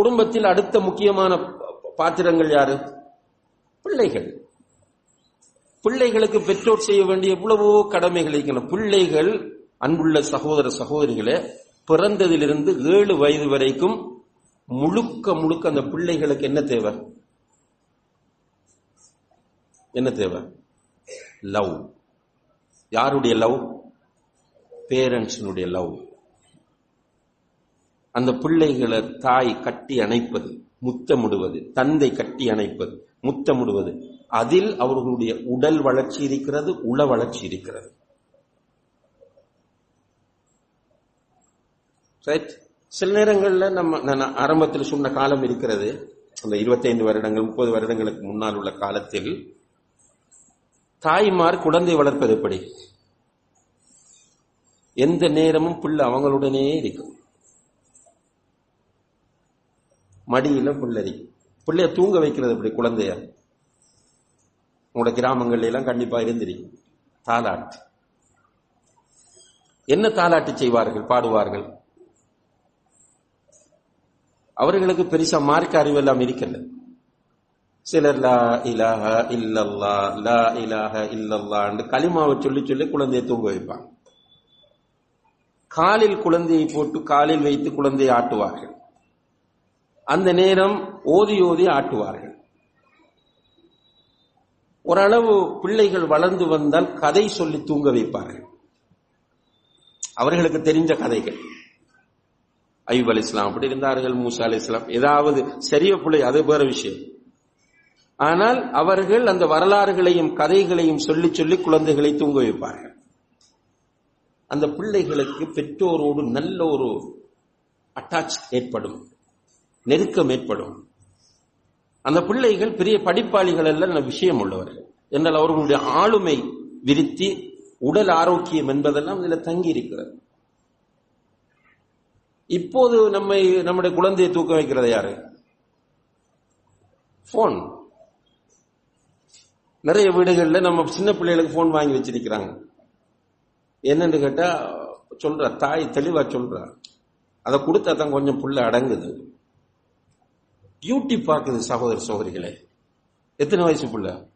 குடும்பத்தில் அடுத்த முக்கியமான பாத்திரங்கள் யாரு? பிள்ளைகள். பிள்ளைகளுக்கு பெற்றோர் செய்ய வேண்டிய எவ்வளவோ கடமைகள் இருக்கின்றன. பிள்ளைகள் அன்புள்ள சகோதர சகோதரிகளே பிறந்ததிலிருந்து ஏழு வயது வரைக்கும் முழுக்க முழுக்க அந்த பிள்ளைகளுக்கு என்ன தேவை? என்ன தேவை? லவ். யாருடைய லவ்? பேரண்ட்ஸினுடைய லவ். அந்த பிள்ளைகளை தாய் கட்டி அணைப்பது முத்தமிடுவது தந்தை கட்டி அணைப்பது முத்தமிடுவது. அதில் அவர்களுடைய உடல் வளர்ச்சி இருக்கிறது உள வளர்ச்சி இருக்கிறது. ரைட் சில நேரங்களில் நம்ம நான் ஆரம்பத்தில் சொன்ன காலம் இருக்கிறது. அந்த 25 வருடங்கள் முப்பது வருடங்களுக்கு முன்னால் உள்ள காலத்தில் தாய்மார் குழந்தை வளர்ப்பது எப்படி? எந்த நேரமும் பிள்ளை அவங்களுடனே இருக்கும். மடியில் பிள்ளை பிள்ளைய தூங்க வைக்கிறது அப்படி குழந்தைய? உங்களோட கிராமங்கள்ல எல்லாம் கண்டிப்பா இருந்திருக்கும் தாலாட்டு. என்ன தாலாட்டு செய்வார்கள் பாடுவார்கள்? அவர்களுக்கு பெருசா மார்க்க அறிவு எல்லாம் இருக்கல சிலர் லா இலாஹ இல்லல்லா லா இலாஹ இல்லல்லா களிமாவை சொல்லி சொல்லி குழந்தையை தூங்க வைப்பாங்க. காலில் குழந்தையை போட்டு காலில் வைத்து குழந்தையை ஆட்டுவார்கள். அந்த நேரம் ஓதி ஓதி ஆட்டுவார்கள். ஓரளவு பிள்ளைகள் வளர்ந்து வந்தால் கதை சொல்லி தூங்க வைப்பார்கள். அவர்களுக்கு தெரிஞ்ச கதைகள். ஐயூப் அலி இஸ்லாம் அப்படி இருந்தார்கள் மூசா அலி இஸ்லாம். ஏதாவது சரிய பிள்ளை அது வேற விஷயம். ஆனால் அவர்கள் அந்த வரலாறுகளையும் கதைகளையும் சொல்லி சொல்லி குழந்தைகளை தூங்க வைப்பார்கள். அந்த பிள்ளைகளுக்கு பெற்றோரோடு நல்ல ஒரு அட்டாச் ஏற்படும். நெருக்கம் ஏற்படும். அந்த பிள்ளைகள் பெரிய படிப்பாளிகள் அல்ல விஷயம் உள்ளவர்கள். என்றால் அவர்களுடைய ஆளுமை விருத்தி உடல் ஆரோக்கியம் என்பதெல்லாம் இதில் தங்கி இருக்கிறது இப்போது நம்மை நம்முடைய குழந்தையை தூக்க வைக்கிறது யாரு? போன் நிறைய வீடுகளில் நம்ம சின்ன பிள்ளைகளுக்கு போன் வாங்கி வச்சிருக்கிறாங்க. என்னன்னு கேட்டா சொல்ற தாய் தெளிவா சொல்றா. அதை கொடுத்தா தான் கொஞ்சம் புள்ள அடங்குது. யூடியூப் பார்க்குது சகோதர சகோதரிகளே. எத்தனை வயசு புள்ள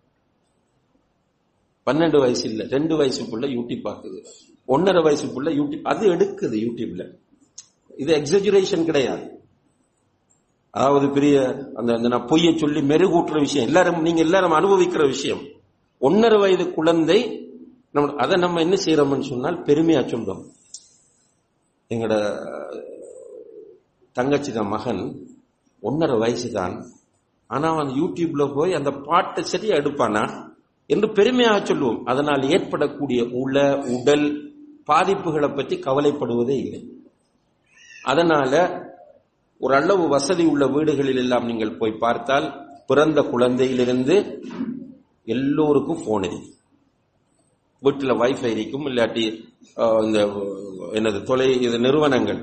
பன்னெண்டு வயசு இல்லை ரெண்டு வயசு புள்ள யூடியூப் பார்க்குது. ஒன்னரை வயசு புள்ள யூடியூப் அது எடுக்குது யூடியூப்ல. இது எக்ஸஜுரேஷன் கிடையாது. அதாவது பெரிய அந்த அந்த நான் பொய்யை சொல்லி மெருகூட்டுற விஷயம் எல்லாரும் நீங்க எல்லாரும் அனுபவிக்கிற விஷயம். ஒன்னரை வயது குழந்தை நம்ம அதை நம்ம என்ன செய்யறோம்னு சொன்னால் பெருமையா சொல்றோம். எங்களோட தங்கச்சி தான் மகன். ஒன்றரை வயசு தான் ஆனா அவன் யூடியூப்ல போய் அந்த பாட்டை சரியா எடுப்பானா என்று பெருமையாக சொல்லுவோம். அதனால் ஏற்படக்கூடிய உள உடல் பாதிப்புகளை பற்றி கவலைப்படுவதே இல்லை. அதனால ஒரு அளவு வசதி உள்ள வீடுகளில் எல்லாம் நீங்கள் போய் பார்த்தால் பிறந்த குழந்தையிலிருந்து எல்லோருக்கும் போன் இருக்கு வீட்டில் வைஃபை இருக்கும் இல்லாட்டி இந்த என்னது தொலை இது நிறுவனங்கள்.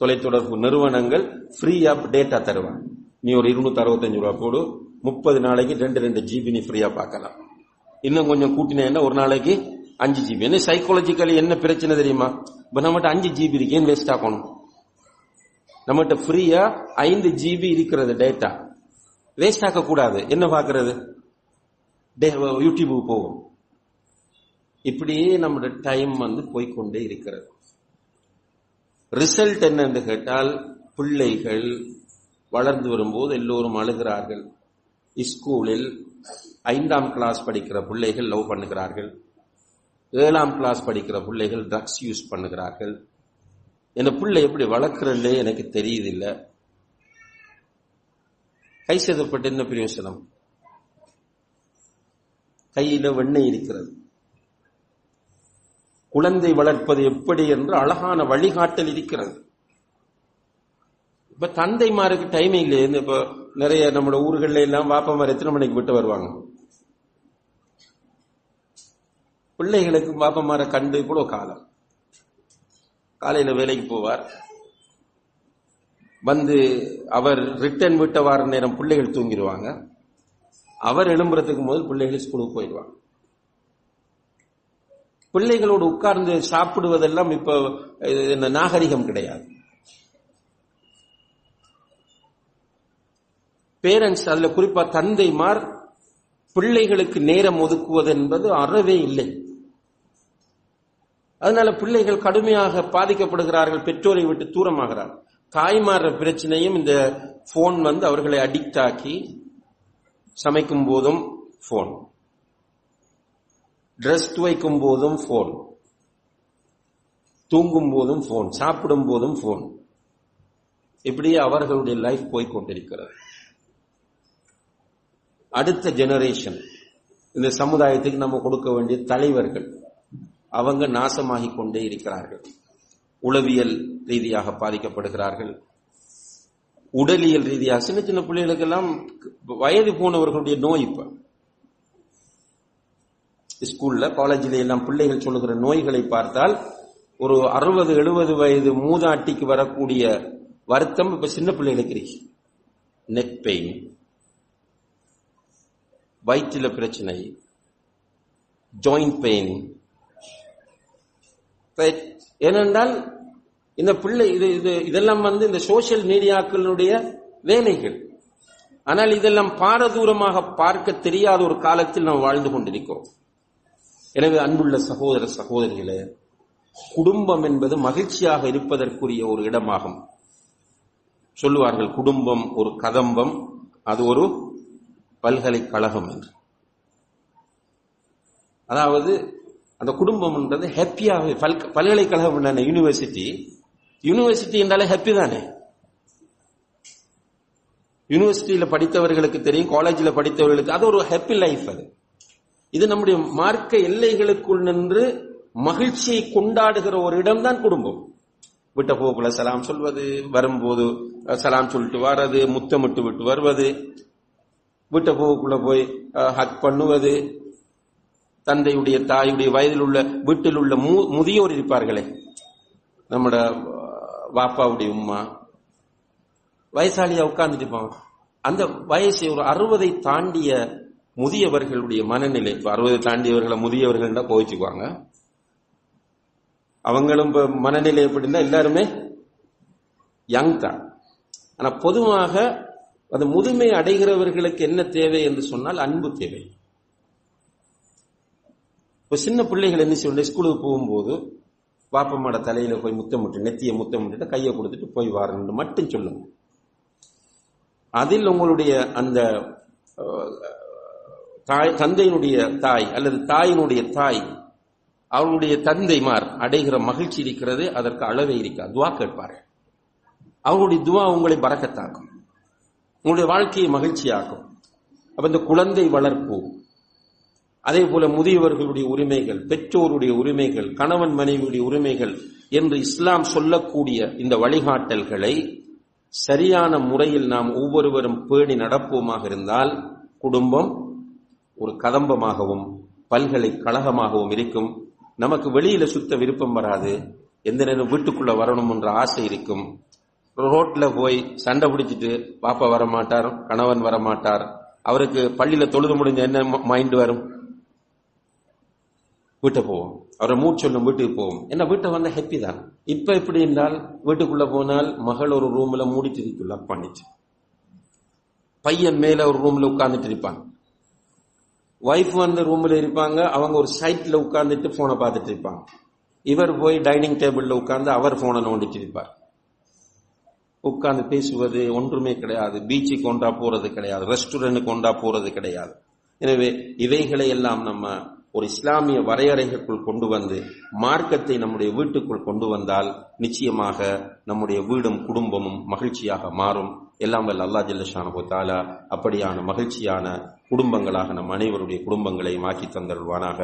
தொலைத்தொடர்பு நிறுவனங்கள் ஃப்ரீயா டேட்டா தருவாங்க. நீ ஒரு இருநூத்தி அறுபத்தஞ்சு ரூபா போடு முப்பது நாளைக்கு ரெண்டு ரெண்டு ஜிபி நீ ஃப்ரீயா பார்க்கலாம் இன்னும் கொஞ்சம் கூட்டினேன்னா ஒரு நாளைக்கு அஞ்சு ஜிபி என்ன சைக்காலஜிக்கலி என்ன பிரச்சனை தெரியுமா? இப்ப நம்மகிட்ட அஞ்சு ஜிபி இருக்கு ஏன் வேஸ்ட் ஆகணும் நம்மகிட்ட ஃப்ரீயா ஐந்து ஜிபி இருக்கிறது டேட்டா வேஸ்ட் ஆக்க கூடாது என்ன பாக்குறது யூடியூபுக்கு போகும். இப்படியே நம்மளோட டைம் வந்து போய்கொண்டே இருக்கிறது. ரிசல்ட் என்னென்று கேட்டால் பிள்ளைகள் வளர்ந்து வரும்போது எல்லோரும் அழுகிறார்கள். ஸ்கூலில் ஐந்தாம் கிளாஸ் படிக்கிற பிள்ளைகள் லவ் பண்ணுகிறார்கள். ஏழாம் கிளாஸ் படிக்கிற பிள்ளைகள் ட்ரக்ஸ் யூஸ் பண்ணுகிறார்கள். என் பிள்ளை எப்படி வளர்க்குறே எனக்கு தெரியுதில்லை. கை செய்தப்பட்டு என்ன பிரயோசனம்? கையில வெண்ணெய் இருக்கிறது. குழந்தை வளர்ப்பது எப்படி என்று அழகான வழிகாட்டல் இருக்கிறது. இப்ப தந்தைமாருக்கு டைம் இல்லையே இப்ப நிறைய நம்மளோட ஊர்கள்ல எல்லாம் வாப்பமார் எத்தனை மணிக்கு விட்டு வருவாங்க? பிள்ளைகளுக்கு பாப்பமார கண்டு கூட காலம். காலையில வேலைக்கு போவார். வந்து அவர் ரிட்டர்ன் விட்ட வார நேரம் பிள்ளைகள் தூங்கிடுவாங்க. அவர் எழும்புறதுக்கு முதல் பிள்ளைகள் ஸ்கூலுக்கு போயிடுவாங்க. பிள்ளைகளோடு உட்கார்ந்து சாப்பிடுவதெல்லாம் இப்ப இந்த நாகரிகம் கிடையாது. பேரண்ட்ஸ் அதுல குறிப்பா தந்தைமார் பிள்ளைகளுக்கு நேரம் ஒதுக்குவது என்பது அறவே இல்லை. அதனால பிள்ளைகள் கடுமையாக பாதிக்கப்படுகிறார்கள் பெற்றோரை விட்டு தூரமாகிறார். தாய்மார பிரச்சனையும் இந்த போன் வந்து அவர்களை அடிக்ட் ஆக்கி சமைக்கும் போதும் போன் ட்ரெஸ் துவைக்கும் போதும் ஃபோன் தூங்கும் போதும் ஃபோன் சாப்பிடும் போதும் ஃபோன் இப்படியே அவர்களுடைய லைஃப் போய்கொண்டிருக்கிறது அடுத்த ஜெனரேஷன் இந்த சமுதாயத்துக்கு நம்ம கொடுக்க வேண்டிய தலைவர்கள் அவங்க நாசமாகி கொண்டே இருக்கிறார்கள். உளவியல் ரீதியாக பாதிக்கப்படுகிறார்கள். உடலியல் ரீதியாக சின்ன சின்ன பிள்ளைகளுக்கெல்லாம் வயது போனவர்களுடைய நோய் இப்போ. ஸ்கூல்ல காலேஜில் எல்லாம் பிள்ளைகள் சொல்லுகிற நோய்களை பார்த்தால் ஒரு அறுபது எழுபது வயது மூதாட்டிக்கு வரக்கூடிய வருத்தம் இப்ப சின்ன பிள்ளைகளுக்கு இருக்கு நெக் பெயின் வயிற்றில் பிரச்சனை ஜாயிண்ட் பெயின் ஏனென்றால் இந்த பிள்ளை இது இது இதெல்லாம் வந்து இந்த சோசியல் மீடியாக்களுடைய வேலைகள். ஆனால் இதெல்லாம் பாரதூரமாக பார்க்க தெரியாத ஒரு காலத்தில் நாம் வாழ்ந்து கொண்டிருக்கிறோம். எனவே அன்புள்ள சகோதர சகோதரிகளே குடும்பம் என்பது மகிழ்ச்சியாக இருப்பதற்குரிய ஒரு இடமாகும். சொல்லுவார்கள் குடும்பம் ஒரு கதம்பம் அது ஒரு பல்கலைக்கழகம் என்று. அதாவது அந்த குடும்பம்ன்றது ஹாப்பியாக பல்கலைக்கழகம் என்ன யூனிவர்சிட்டி? யூனிவர்சிட்டி என்றாலே ஹாப்பி தானே? யூனிவர்சிட்டியில படித்தவர்களுக்கு தெரியும் காலேஜில் படித்தவர்களுக்கு அது ஒரு ஹாப்பி லைஃப் அது. இது நம்முடைய மார்க்க எல்லைகளுக்குள் நின்று மகிழ்ச்சியை கொண்டாடுகிற ஒரு இடம்தான் குடும்பம். விட்ட போக்குல சலாம் சொல்வது வரும்போது சலாம் சொல்லிட்டு வர்றது முத்தமிட்டு விட்டு வருவது விட்ட போக்குள்ள போய் ஹக் பண்ணுவது தந்தையுடைய தாயுடைய வயதில் உள்ள வீட்டில் உள்ள முதியோர் இருப்பார்களே நம்மட வாப்பாவுடைய உமா வயசாலியா உட்கார்ந்துட்டு இருப்பாங்க. அந்த வயசு ஒரு அறுபதை தாண்டிய முதியவர்களுடைய மனநிலை அறுபதை தாண்டியவர்களை முதியவர்கள் தான் கோவிச்சுக்குவாங்க. அவங்களும் இப்ப மனநிலை எப்படின்னா எல்லாருமே யங் தான். ஆனா பொதுவாக அந்த முதுமை அடைகிறவர்களுக்கு என்ன தேவை என்று சொன்னால் அன்பு தேவை. இப்ப சின்ன பிள்ளைகள் என்ன செய்ய ஸ்கூலுக்கு போகும்போது பாப்பம்மாட தலையில போய் முத்தமிட்டு நெத்திய முத்தமிட்டு கையை கொடுத்துட்டு போய் வாரன்னு மட்டும் சொல்லுங்க. அதில் உங்களுடைய அந்த தாய் தந்தையினுடைய தாய் அல்லது தாயினுடைய தாய் அவருடைய தந்தைமார் அடைகிற மகிழ்ச்சி இருக்கிறது அதற்கு அளவே இருக்கா துவா கேட்பார்கள். அவருடைய துவா உங்களை பறக்கத்தாக்கும். உங்களுடைய வாழ்க்கையை மகிழ்ச்சியாக்கும். அப்ப இந்த குழந்தை வளர்ப்பு. அதே போல முதியவர்களுடைய உரிமைகள் பெற்றோருடைய உரிமைகள் கணவன் மனைவியுடைய உரிமைகள் என்று இஸ்லாம் சொல்லக்கூடிய இந்த வழிகாட்டல்களை சரியான முறையில் நாம் ஒவ்வொருவரும் பேணி நடப்போமாக இருந்தால் குடும்பம் ஒரு கதம்பமாகவும் பல்கலைக்கழகமாகவும் இருக்கும். நமக்கு வெளியில சுத்த விருப்பம் வராது. எந்த நேரம் வீட்டுக்குள்ள வரணும்ன்ற ஆசை இருக்கும். ரோட்ல போய் சண்டை பிடிச்சிட்டு பாப்பா வர மாட்டார் கணவன் வர மாட்டார் அவருக்கு பள்ளியில தொழுது முடிஞ்ச என்ன மைண்ட் வரும்? வீட்டை போவோம். அவரை மூச்சொல்லும் வீட்டுக்கு போவோம். என்ன வீட்டை வந்தா ஹாப்பி தான். இப்ப எப்படி என்றால் வீட்டுக்குள்ள போனால் மகள் ஒரு ரூம்ல மூடிட்டு இருக்குள்ள பண்ணிச்சு பையன் மேல ஒரு ரூம்ல உட்கார்ந்துட்டு இருப்பான். ஒய்ஃப் வந்து ரூம்ல இருப்பாங்க அவங்க ஒரு சைட்ல உட்காந்துட்டு போனை பார்த்துட்டு இருப்பாங்க. இவர் போய் டைனிங் டேபிள்ல உட்காந்து அவர் போனை நோண்டிட்டு இருப்பார். உட்காந்து பேசுவது ஒன்றுமே கிடையாது. பீச்சுக்கு ஒன்றா போறது கிடையாது. ரெஸ்டாரண்ட்டுக்கு ஒன்றா போறது கிடையாது. எனவே இவைகளை எல்லாம் நம்ம ஒரு இஸ்லாமிய வரையறைகளுக்குள் கொண்டு வந்து மார்க்கத்தை நம்முடைய வீட்டுக்குள் கொண்டு வந்தால் நிச்சயமாக நம்முடைய வீடும் குடும்பமும் மகிழ்ச்சியாக மாறும். எல்லாம் வல்ல அல்லா ஜல்லஷானபோ தாலா அப்படியான மகிழ்ச்சியான குடும்பங்களாக நம் அனைவருடைய குடும்பங்களை மாற்றி தந்தருள்வானாக.